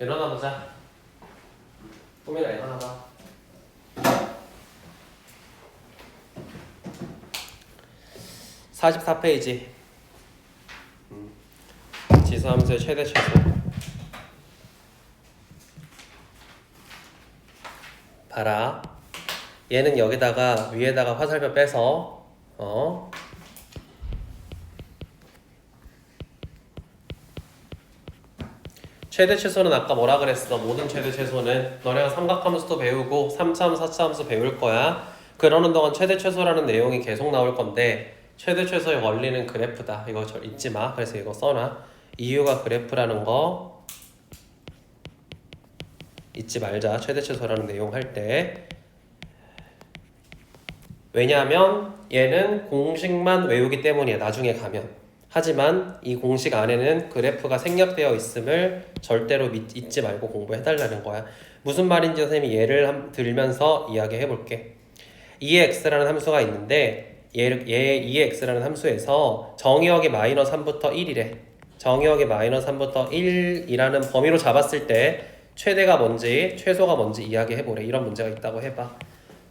일어나 보자. 꿈이나 일어나 봐. (44) 페이지 음. 지수함수의 최대 최소 봐라 얘는 여기다가 위에다가 화살표 빼서 어 최대 최소는 아까 뭐라 그랬어? 모든 최대 최소는 너네가 삼각함수도 배우고 3차함수, 4차함수 배울 거야. 그러는 동안 최대 최소라는 내용이 계속 나올 건데 최대 최소의 원리는 그래프다. 이거 저 잊지 마. 그래서 이거 써놔. 이유가 그래프라는 거 잊지 말자. 최대 최소라는 내용 할 때. 왜냐하면 얘는 공식만 외우기 때문이야. 나중에 가면. 하지만 이 공식 안에는 그래프가 생략되어 있음을 절대로 믿, 잊지 말고 공부해달라는 거야. 무슨 말인지 선생님이 예를 함- 들면서 이야기해 볼게. 2x라는 함수가 있는데 얘, 얘 2x라는 함수에서 정의역이 마이너스 3부터 1이래. 정의역이 마이너스 3부터 1이라는 범위로 잡았을 때 최대가 뭔지 최소가 뭔지 이야기해 보래. 이런 문제가 있다고 해봐.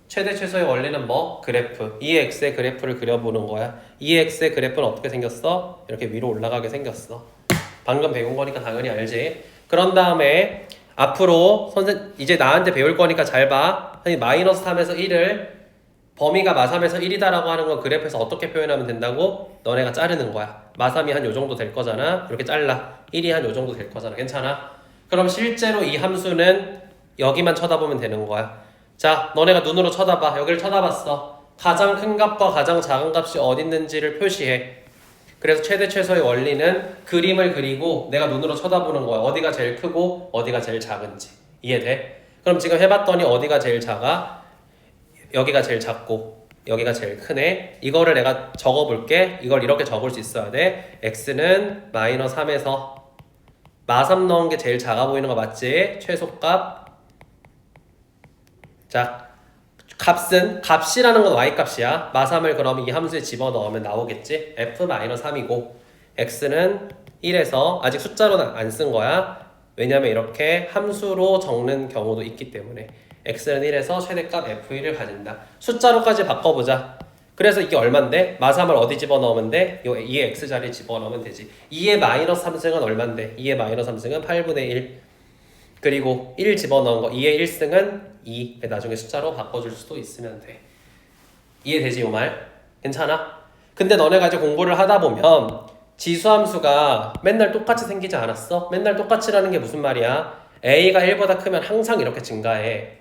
최대 최소의 원리는 뭐? 그래프. 2x의 그래프를 그려보는 거야. 2x의 그래프는 어떻게 생겼어? 이렇게 위로 올라가게 생겼어. 방금 배운 거니까 당연히 알지. 그런 다음에 앞으로 선생 이제 나한테 배울 거니까 잘 봐. 선생님 마이너스 3에서 1을 범위가 마삼에서 1이다라고 하는 건 그래프에서 어떻게 표현하면 된다고? 너네가 자르는 거야. 마삼이 한 요 정도 될 거잖아. 이렇게 잘라. 1이 한 요 정도 될 거잖아. 괜찮아? 그럼 실제로 이 함수는 여기만 쳐다보면 되는 거야. 자, 너네가 눈으로 쳐다봐. 여기를 쳐다봤어. 가장 큰 값과 가장 작은 값이 어디 있는지를 표시해. 그래서 최대 최소의 원리는 그림을 그리고 내가 눈으로 쳐다보는 거야. 어디가 제일 크고 어디가 제일 작은지. 이해돼? 그럼 지금 해봤더니 어디가 제일 작아? 여기가 제일 작고 여기가 제일 크네. 이거를 내가 적어볼게. 이걸 이렇게 적을 수 있어야 돼. x는 마이너스 3에서 마3 넣은 게 제일 작아 보이는 거 맞지? 최소값 자, 값은 값이라는 건 y 값이야. 마3을 그럼 이 함수에 집어 넣으면 나오겠지? f-3이고 x는 1에서 아직 숫자로는 안 쓴 거야. 왜냐면 이렇게 함수로 적는 경우도 있기 때문에 x는 1에서 최대값 f1을 가진다. 숫자로까지 바꿔보자. 그래서 이게 얼만데? 마3을 어디 집어넣으면 돼? 요 2의 x 자리에 집어넣으면 되지. 2의 마이너스 3승은 얼만데? 2의 마이너스 3승은 8분의 1. 그리고 1 집어넣은 거 2의 1승은 2 나중에 숫자로 바꿔줄 수도 있으면 돼 이해되지 이 말? 괜찮아? 근데 너네가 이제 공부를 하다 보면 지수함수가 맨날 똑같이 생기지 않았어? 맨날 똑같이라는 게 무슨 말이야? a가 1보다 크면 항상 이렇게 증가해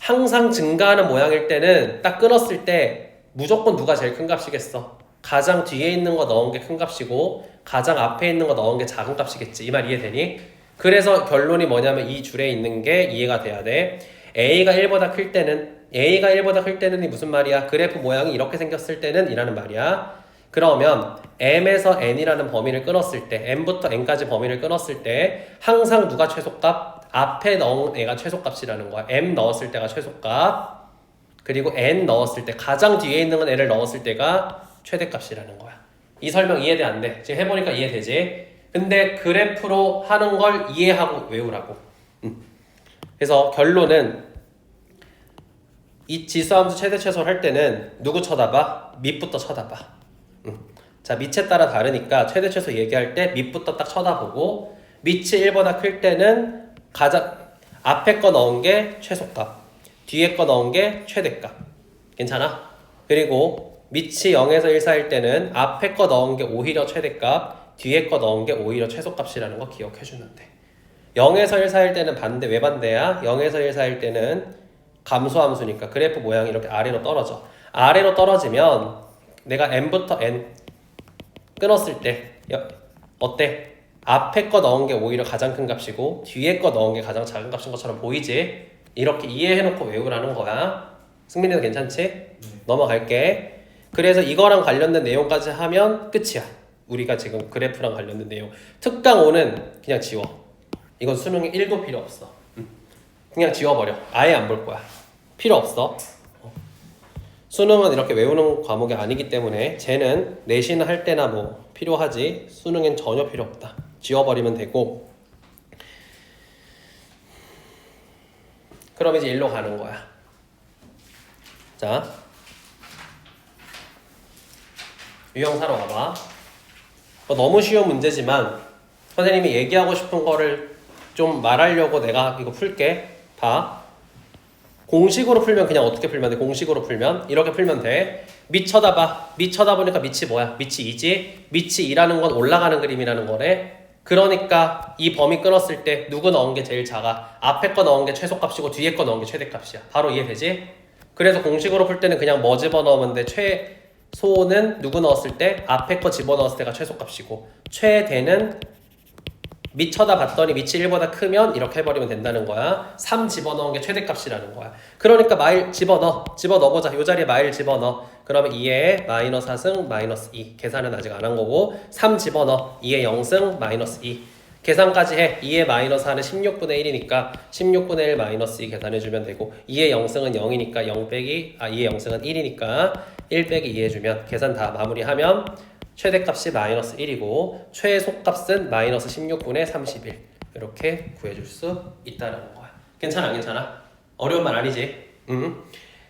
항상 증가하는 모양일 때는 딱 끊었을 때 무조건 누가 제일 큰 값이겠어? 가장 뒤에 있는 거 넣은 게 큰 값이고 가장 앞에 있는 거 넣은 게 작은 값이겠지 이 말 이해되니? 그래서 결론이 뭐냐면 이 줄에 있는 게 이해가 돼야 돼. a가 1보다 클 때는 a가 1보다 클 때는 이 무슨 말이야? 그래프 모양이 이렇게 생겼을 때는 이라는 말이야. 그러면 m에서 n이라는 범위를 끊었을 때 m부터 n까지 범위를 끊었을 때 항상 누가 최소값? 앞에 넣은 애가 최소값이라는 거야. m 넣었을 때가 최소값. 그리고 n 넣었을 때 가장 뒤에 있는 건 n을 넣었을 때가 최대값이라는 거야. 이 설명 이해돼 안 돼? 지금 해보니까 이해되지? 근데 그래프로 하는 걸 이해하고 외우라고. 음. 그래서 결론은 이 지수함수 최대 최소를 할 때는 누구 쳐다봐? 밑부터 쳐다봐. 음. 자 밑에 따라 다르니까 최대 최소 얘기할 때 밑부터 딱 쳐다보고 밑이 1보다 클 때는 가장 앞에 거 넣은 게 최소값, 뒤에 거 넣은 게 최대값. 괜찮아? 그리고 밑이 0에서 1 사이일 때는 앞에 거 넣은 게 오히려 최대값, 뒤에 거 넣은 게 오히려 최소값이라는 거 기억해 주면 돼. 0에서 1 사이일 때는 반대, 왜 반대야? 0에서 1 사이일 때는 감소함수니까 그래프 모양이 이렇게 아래로 떨어져. 아래로 떨어지면 내가 n부터 n 끊었을 때 여- 어때? 앞에 거 넣은 게 오히려 가장 큰 값이고 뒤에 거 넣은 게 가장 작은 값인 것처럼 보이지? 이렇게 이해해놓고 외우라는 거야. 승민이도 괜찮지? 넘어갈게. 그래서 이거랑 관련된 내용까지 하면 끝이야. 우리가 지금 그래프랑 관련된 내용. 특강 5는 그냥 지워. 이건 수능에 1도 필요 없어. 음. 그냥 지워버려. 아예 안 볼 거야. 필요 없어. 어. 수능은 이렇게 외우는 과목이 아니기 때문에 쟤는 내신 할 때나 뭐 필요하지 수능엔 전혀 필요 없다. 지워버리면 되고 그럼 이제 일로 가는 거야. 자, 유형사로 와봐. 어, 너무 쉬운 문제지만 선생님이 얘기하고 싶은 거를 좀 말하려고 내가 이거 풀게. 봐. 공식으로 풀면 그냥 어떻게 풀면 돼? 공식으로 풀면 이렇게 풀면 돼. 밑 쳐다봐. 밑 쳐다보니까 밑이 뭐야? 밑이 2지. 밑이 2라는 건 올라가는 그림이라는 거네. 그러니까 이 범위 끊었을 때 누구 넣은 게 제일 작아? 앞에 거 넣은 게 최소값이고 뒤에 거 넣은 게 최대값이야. 바로 이해되지? 그래서 공식으로 풀 때는 그냥 뭐 집어넣으면 돼? 최 소는 누구 넣었을 때? 앞에 거 집어넣었을 때가 최소값이고 최대는 밑 쳐다 봤더니 밑이 1보다 크면 이렇게 해버리면 된다는 거야. 3 집어넣은 게 최대값이라는 거야. 그러니까 마일 집어넣어. 집어넣어보자. 요 자리에 마일 집어넣어. 그러면 2에 마이너스 4승 마이너스 2. 계산은 아직 안 한 거고 3 집어넣어. 2에 0승 마이너스 2. 계산까지 해. 2에 마이너스 4는 16분의 1이니까 16분의 1 마이너스 2 계산해주면 되고 2에 0승은 0이니까 0 빼기 아 2에 0승은 1이니까 1 빼기 2 해주면 계산 다 마무리하면 최대값이 마이너스 1이고 최소값은 마이너스 16분의 31 이렇게 구해줄 수 있다는 거야. 괜찮아, 괜찮아? 어려운 말 아니지? 응.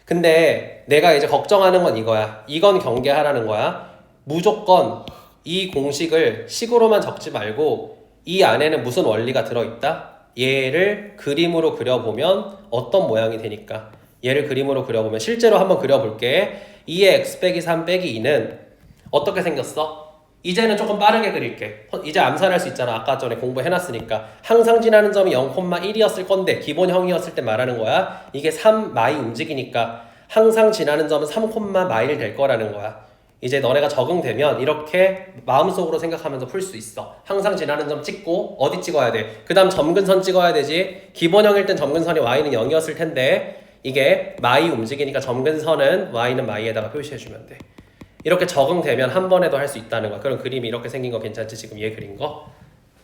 근데 내가 이제 걱정하는 건 이거야. 이건 경계하라는 거야. 무조건 이 공식을 식으로만 적지 말고 이 안에는 무슨 원리가 들어있다? 얘를 그림으로 그려보면 어떤 모양이 되니까 얘를 그림으로 그려보면 실제로 한번 그려볼게 2의 x 빼기 3 빼기 2는 어떻게 생겼어? 이제는 조금 빠르게 그릴게. 이제 암산할 수 있잖아. 아까 전에 공부해놨으니까. 항상 지나는 점이 0,1이었을 건데 기본형이었을 때 말하는 거야. 이게 3 마이 움직이니까 항상 지나는 점은 3, 마일 될 거라는 거야. 이제 너네가 적응되면 이렇게 마음속으로 생각하면서 풀 수 있어. 항상 지나는 점 찍고 어디 찍어야 돼? 그 다음 점근선 찍어야 되지. 기본형일 땐 점근선이 y는 0이었을 텐데 이게 마이 움직이니까 점근선은 y는 마이에다가 표시해주면 돼. 이렇게 적응되면 한 번에도 할 수 있다는 거야. 그럼 그림이 이렇게 생긴 거 괜찮지? 지금 얘 그린 거?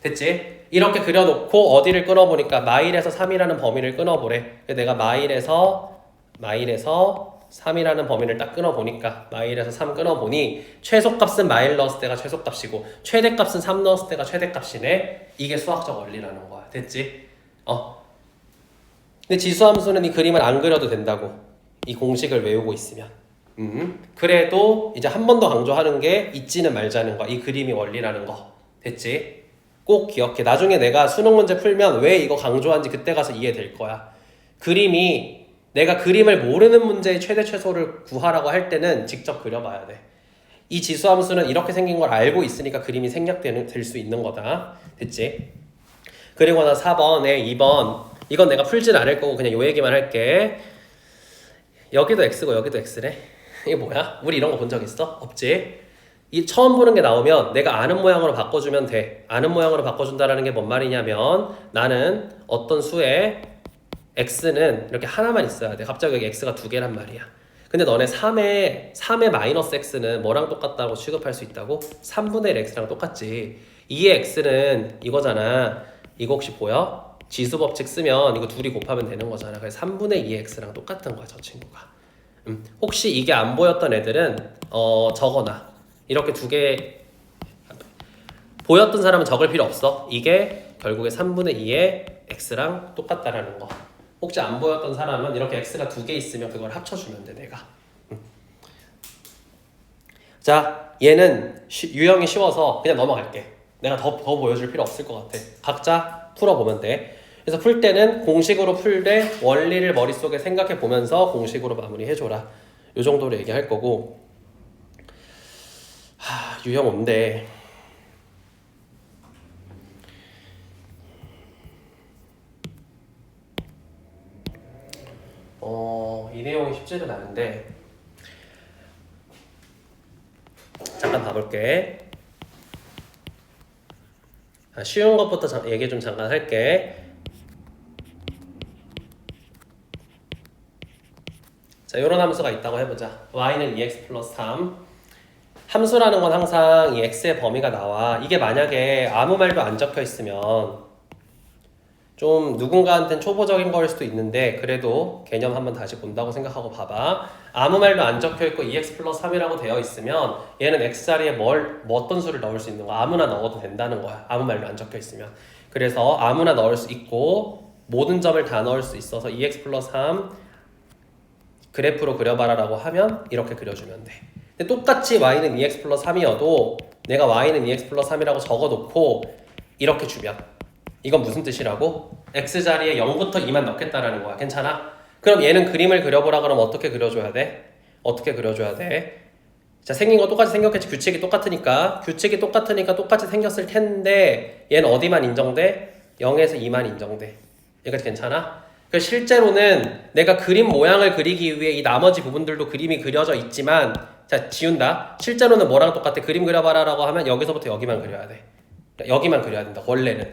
됐지? 이렇게 그려놓고 어디를 끊어보니까 마일에서 3이라는 범위를 끊어보래. 내가 마일에서 마일에서 3이라는 범위를 딱 끊어보니까 마일에서 3 끊어보니 최소값은 마일 넣었을 때가 최소값이고 최대값은 3 넣었을 때가 최대값이네. 이게 수학적 원리라는 거야. 됐지? 어. 근데 지수함수는 이 그림을 안 그려도 된다고. 이 공식을 외우고 있으면. 음, 그래도 이제 한 번 더 강조하는 게 잊지는 말자는 거. 이 그림이 원리라는 거. 됐지? 꼭 기억해. 나중에 내가 수능 문제 풀면 왜 이거 강조한지 그때 가서 이해될 거야. 그림이 내가 그림을 모르는 문제의 최대 최소를 구하라고 할 때는 직접 그려봐야 돼. 이 지수함수는 이렇게 생긴 걸 알고 있으니까 그림이 생략되는 될수 있는 거다. 됐지? 그리고 나 4번에 2번 이건 내가 풀진 않을 거고 그냥 요 얘기만 할게. 여기도 x고 여기도 x래. 이게 뭐야? 우리 이런 거 본 적 있어? 없지? 이 처음 보는 게 나오면 내가 아는 모양으로 바꿔주면 돼. 아는 모양으로 바꿔준다라는 게 뭔 말이냐면 나는 어떤 수에 x는 이렇게 하나만 있어야 돼. 갑자기 여기 x가 두 개란 말이야. 근데 너네 3의 3의 마이너스 x는 뭐랑 똑같다고 취급할 수 있다고? 3분의 1 x랑 똑같지. 2의 x는 이거잖아. 이거 혹시 보여? 지수 법칙 쓰면 이거 둘이 곱하면 되는 거잖아. 그래서 3분의 2 x랑 똑같은 거야, 저 친구가. 음, 혹시 이게 안 보였던 애들은 어, 적어놔. 이렇게 두 개 보였던 사람은 적을 필요 없어. 이게 결국에 3분의 2의 x랑 똑같다라는 거. 혹시 안 보였던 사람은 이렇게 x가 두 개 있으면 그걸 합쳐주면 돼, 내가. 음. 자, 얘는 쉬- 유형이 쉬워서 그냥 넘어갈게. 내가 더, 더 보여줄 필요 없을 것 같아. 각자 풀어보면 돼. 그래서 풀 때는 공식으로 풀되 원리를 머릿속에 생각해 보면서 공식으로 마무리해줘라. 요 정도로 얘기할 거고. 하, 유형 온대. 어, 이 내용이 쉽지는 않은데. 잠깐 봐볼게. 아, 쉬운 것부터 잠- 얘기 좀 잠깐 할게. 자, 이런 함수가 있다고 해보자. y는 2x 플러스 3. 함수라는 건 항상 이 x의 범위가 나와. 이게 만약에 아무 말도 안 적혀 있으면 좀 누군가한테는 초보적인 거일 수도 있는데 그래도 개념 한번 다시 본다고 생각하고 봐봐. 아무 말도 안 적혀 있고 2x 플러스 3이라고 되어 있으면 얘는 x 자리에 뭘, 뭐 어떤 수를 넣을 수 있는 거야? 아무나 넣어도 된다는 거야. 아무 말도 안 적혀 있으면. 그래서 아무나 넣을 수 있고 모든 점을 다 넣을 수 있어서 2x 플러스 3 그래프로 그려봐라라고 하면 이렇게 그려주면 돼. 근데 똑같이 y는 2x 플러스 3이어도 내가 y는 2x 플러스 3이라고 적어놓고 이렇게 주면 이건 무슨 뜻이라고? x 자리에 0부터 2만 넣겠다라는 거야. 괜찮아? 그럼 얘는 그림을 그려보라 그러면 어떻게 그려줘야 돼? 어떻게 그려줘야 돼? 자 생긴 거 똑같이 생겼겠지 규칙이 똑같으니까 규칙이 똑같으니까 똑같이 생겼을 텐데 얘는 어디만 인정돼? 0에서 2만 인정돼. 여기까지 괜찮아? 그 실제로는 내가 그림 모양을 그리기 위해 이 나머지 부분들도 그림이 그려져 있지만 자 지운다. 실제로는 뭐랑 똑같아? 그림 그려봐라라고 하면 여기서부터 여기만 그려야 돼. 그러니까 여기만 그려야 된다. 원래는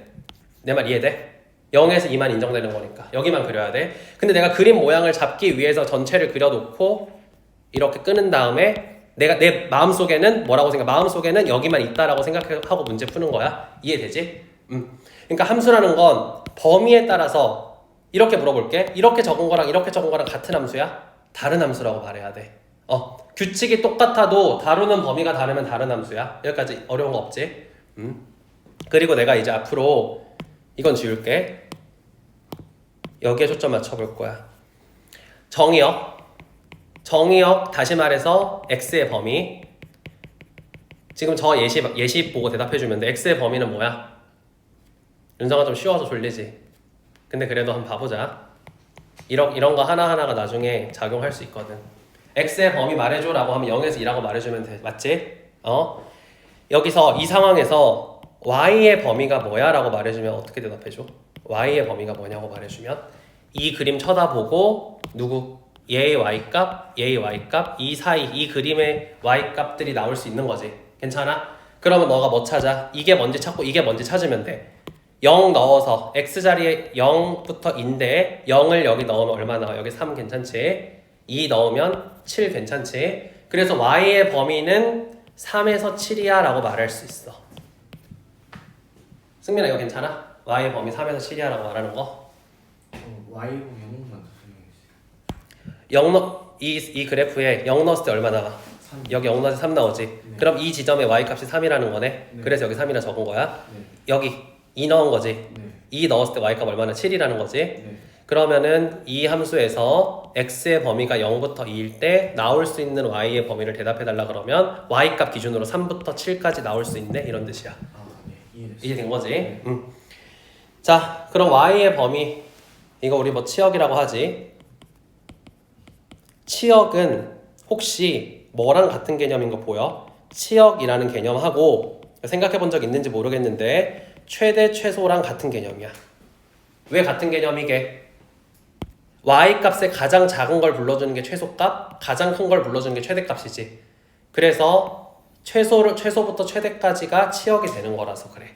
내 말 이해돼? 0에서 2만 인정되는 거니까 여기만 그려야 돼. 근데 내가 그림 모양을 잡기 위해서 전체를 그려놓고 이렇게 끄는 다음에 내가 내 마음 속에는 뭐라고 생각? 마음 속에는 여기만 있다라고 생각하고 문제 푸는 거야. 이해되지? 음. 그러니까 함수라는 건 범위에 따라서 이렇게 물어볼게. 이렇게 적은 거랑 이렇게 적은 거랑 같은 함수야? 다른 함수라고 말해야 돼. 어, 규칙이 똑같아도 다루는 범위가 다르면 다른 함수야. 여기까지 어려운 거 없지? 음. 그리고 내가 이제 앞으로 이건 지울게. 여기에 초점 맞춰볼 거야. 정의역. 정의역 다시 말해서 x의 범위. 지금 저 예시 예시 보고 대답해 주면 돼. x의 범위는 뭐야? 윤성아 좀 쉬워서 졸리지. 근데 그래도 한번 봐보자. 이런 이런 거 하나 하나가 나중에 작용할 수 있거든. x의 범위 말해줘 라고 하면 0에서 2라고 말해주면 돼. 맞지? 어? 여기서 이 상황에서 y의 범위가 뭐야 라고 말해주면 어떻게 대답해줘? y의 범위가 뭐냐고 말해주면 이 그림 쳐다보고 누구 얘의 y 값, 얘의 y 값, 이 사이 이 그림의 y 값들이 나올 수 있는 거지. 괜찮아? 그러면 너가 뭐 찾아? 이게 뭔지 찾고 이게 뭔지 찾으면 돼. 0 넣어서 x 자리에 0부터 인데 0을 여기 넣으면 얼마 나와? 여기 3 괜찮지? 2 넣으면 7 괜찮지? 그래서 y의 범위는 3에서 7이야 라고 말할 수 있어. 승민아 이거 괜찮아? y의 범위 3에서 7이야 라고 말하는 거? 어, Y로 영웅만 더 설명해주세요. 0 넣, 이, 이 그래프에 0 넣었을 때 얼마 나와? 3. 여기 0 넣어서 3 나오지? 네. 그럼 이 지점에 y 값이 3이라는 거네? 네. 그래서 여기 3이라 적은 거야? 네. 여기 2 넣은 거지? 네. 2 넣었을 때 y 값 얼마나 7이라는 거지? 네. 그러면은 이 함수에서 x의 범위가 0부터 2일 때 나올 수 있는 y의 범위를 대답해 달라 그러면 y 값 기준으로 3부터 7까지 나올 수 있네 이런 뜻이야. 아, 네. 이해됐어요. 이해된 거지? 네. 음. 자, 그럼 y의 범위 이거 우리 뭐 치역이라고 하지? 치역은 혹시 뭐랑 같은 개념인 거 보여? 치역이라는 개념하고 생각해 본 적 있는지 모르겠는데 최대 최소랑 같은 개념이야. 왜 같은 개념이게? y 값의 가장 작은 걸 불러주는 게 최소값, 가장 큰 걸 불러주는 게 최대값이지. 그래서 최소를 최소부터 최대까지가 치역이 되는 거라서 그래.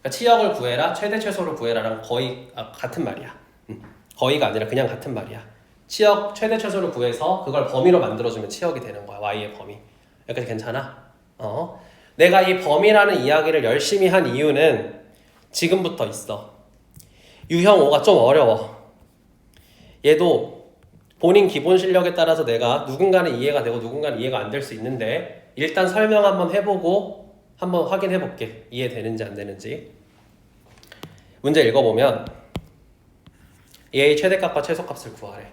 그러니까 치역을 구해라, 최대 최소를 구해라랑 거의 아, 같은 말이야. 음, 거의가 아니라 그냥 같은 말이야. 치역 최대 최소를 구해서 그걸 범위로 만들어주면 치역이 되는 거야. y의 범위. 여기까지 괜찮아? 어? 내가 이 범위라는 이야기를 열심히 한 이유는 지금부터 있어. 유형 5가 좀 어려워. 얘도 본인 기본 실력에 따라서 내가 누군가는 이해가 되고 누군가는 이해가 안 될 수 있는데 일단 설명 한번 해보고 한번 확인해 볼게. 이해되는지 안 되는지. 문제 읽어보면 얘의 최대값과 최소값을 구하래.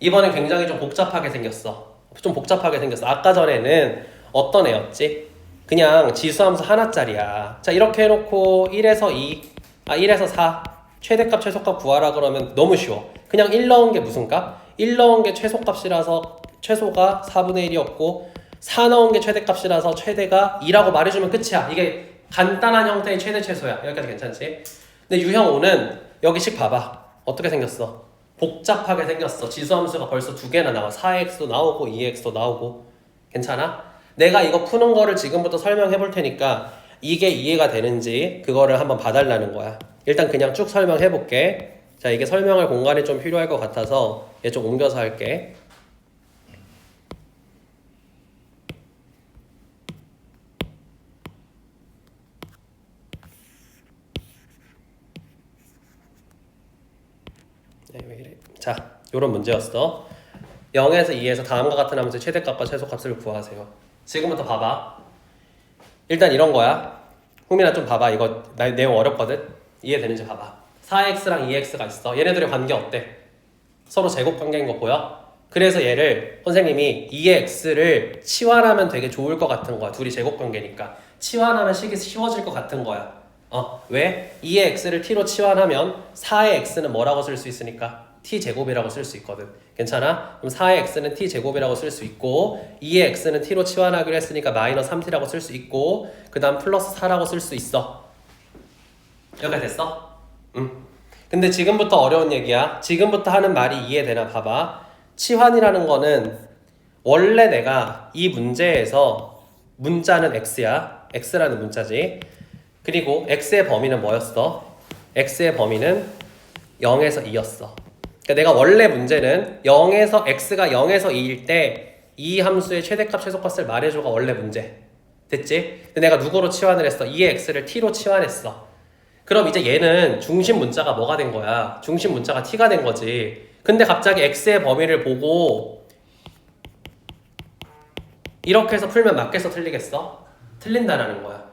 이번엔 굉장히 좀 복잡하게 생겼어. 좀 복잡하게 생겼어. 아까 전에는 어떤 애였지? 그냥 지수함수 하나짜리야. 자 이렇게 해놓고 1에서 2, 아 1에서 4 최대값 최소값 구하라 그러면 너무 쉬워. 그냥 1 넣은 게 무슨 값? 1 넣은 게 최소값이라서 최소가 4분의 1이었고 4 넣은 게 최대값이라서 최대가 2라고 말해주면 끝이야. 이게 간단한 형태의 최대 최소야. 여기까지 괜찮지? 근데 유형 5는 여기씩 봐봐. 어떻게 생겼어? 복잡하게 생겼어. 지수함수가 벌써 두 개나 나와. 4x도 나오고 2x도 나오고. 괜찮아? 내가 이거 푸는 거를 지금부터 설명해 볼 테니까 이게 이해가 되는지 그거를 한번 봐달라는 거야. 일단 그냥 쭉 설명해 볼게. 자, 이게 설명할 공간이 좀 필요할 것 같아서 얘 좀 옮겨서 할게. 네? 자, 요런 문제였어. 0에서 2에서 다음과 같은 함수의 최대값과 최소값을 구하세요. 지금부터 봐봐. 일단 이런 거야. 후민아 좀 봐봐. 이거 나 내용 어렵거든. 이해되는지 봐봐. 4x랑 2x가 있어. 얘네들의 관계 어때? 서로 제곱 관계인 거 보여? 그래서 얘를 선생님이 2의 x를 치환하면 되게 좋을 것 같은 거야. 둘이 제곱 관계니까. 치환하면 식이 쉬워질 것 같은 거야. 어, 왜? 2의 x를 t로 치환하면 4의 x는 뭐라고 쓸 수 있으니까? T 제곱이라고 쓸 수 있거든. 괜찮아? 그럼 4의 x는 t 제곱이라고 쓸 수 있고 2의 x는 t로 치환하기로 했으니까 마이너스 3t라고 쓸 수 있고 그 다음 플러스 4라고 쓸 수 있어. 여기가 됐어? 응. 근데 지금부터 어려운 얘기야. 지금부터 하는 말이 이해되나 봐봐. 치환이라는 거는 원래 내가 이 문제에서 문자는 x야. x라는 문자지. 그리고 x의 범위는 뭐였어? x의 범위는 0에서 2였어. 그러니까 내가 원래 문제는 0에서 x가 0에서 2일 때 이 함수의 최대값 최소값을 말해줘가 원래 문제. 됐지? 근데 내가 누구로 치환을 했어? 2의 x를 t로 치환했어. 그럼 이제 얘는 중심 문자가 뭐가 된 거야? 중심 문자가 t가 된 거지. 근데 갑자기 x의 범위를 보고 이렇게 해서 풀면 맞겠어? 틀리겠어? 틀린다라는 거야.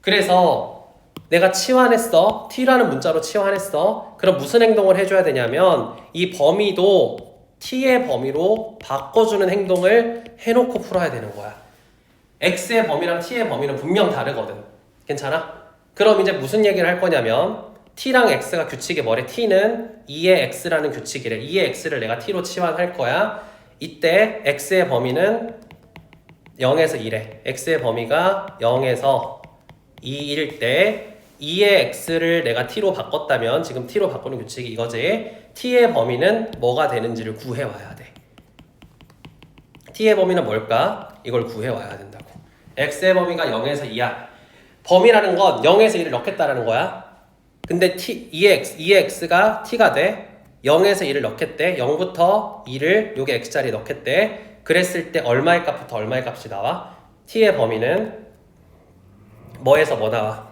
그래서 내가 치환했어. t라는 문자로 치환했어. 그럼 무슨 행동을 해줘야 되냐면 이 범위도 t의 범위로 바꿔주는 행동을 해놓고 풀어야 되는 거야. x의 범위랑 t의 범위는 분명 다르거든. 괜찮아? 그럼 이제 무슨 얘기를 할 거냐면 t랑 x가 규칙이 뭐래? t는 2의 x라는 규칙이래. 2의 x를 내가 t로 치환할 거야. 이때 x의 범위는 0에서 2래. x의 범위가 0에서 2일 때 2의 x를 내가 t로 바꿨다면 지금 t로 바꾸는 규칙이 이거지. t의 범위는 뭐가 되는지를 구해 와야 돼. t의 범위는 뭘까? 이걸 구해 와야 된다고. x의 범위가 0에서 2야. 범위라는 건 0에서 1을 넣겠다라는 거야. 근데 t 2x 2x가 t가 돼. 0에서 1을 넣겠대. 0부터 2를 요게 x자리에 넣겠대. 그랬을 때 얼마의 값부터 얼마의 값이 나와? t의 범위는 뭐에서 뭐 나와?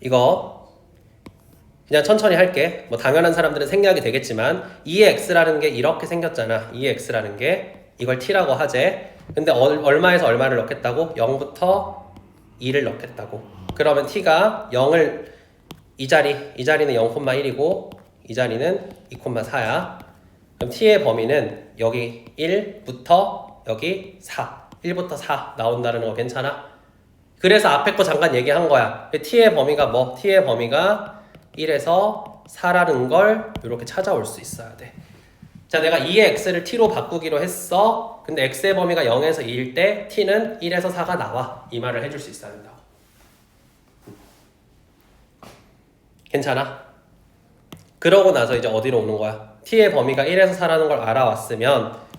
이거 그냥 천천히 할게. 뭐 당연한 사람들은 생략이 되겠지만 2의 x라는 게 이렇게 생겼잖아. 2의 x라는 게 이걸 t라고 하재. 근데 얼, 얼마에서 얼마를 넣겠다고? 0부터 2를 넣겠다고. 그러면 t가 0을 이 자리, 이 자리는 0,1이고 이 자리는 2,4야. 그럼 t의 범위는 여기 1부터 여기 4. 1부터 4 나온다는 거 괜찮아? 그래서 앞에 거 잠깐 얘기한 거야. t의 범위가 뭐? t의 범위가 1에서 4라는 걸 이렇게 찾아올 수 있어야 돼. 자, 내가 2의 x를 t로 바꾸기로 했어. 근데 x의 범위가 0에서 2일 때 t는 1에서 4가 나와. 이 말을 해줄 수 있어야 된다고. 괜찮아? 그러고 나서 이제 어디로 오는 거야? t의 범위가 1에서 4라는 걸 알아왔으면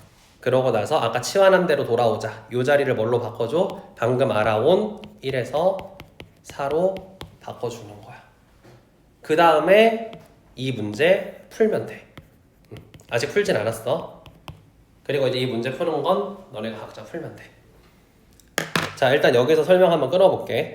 그러고 나서 아까 치환한 대로 돌아오자. 요 자리를 뭘로 바꿔줘? 방금 알아온 1에서 4로 바꿔주는 거야. 그 다음에 이 문제 풀면 돼. 음, 아직 풀진 않았어. 그리고 이제 이 문제 푸는 건 너네가 각자 풀면 돼. 자, 일단 여기서 설명 한번 끊어볼게.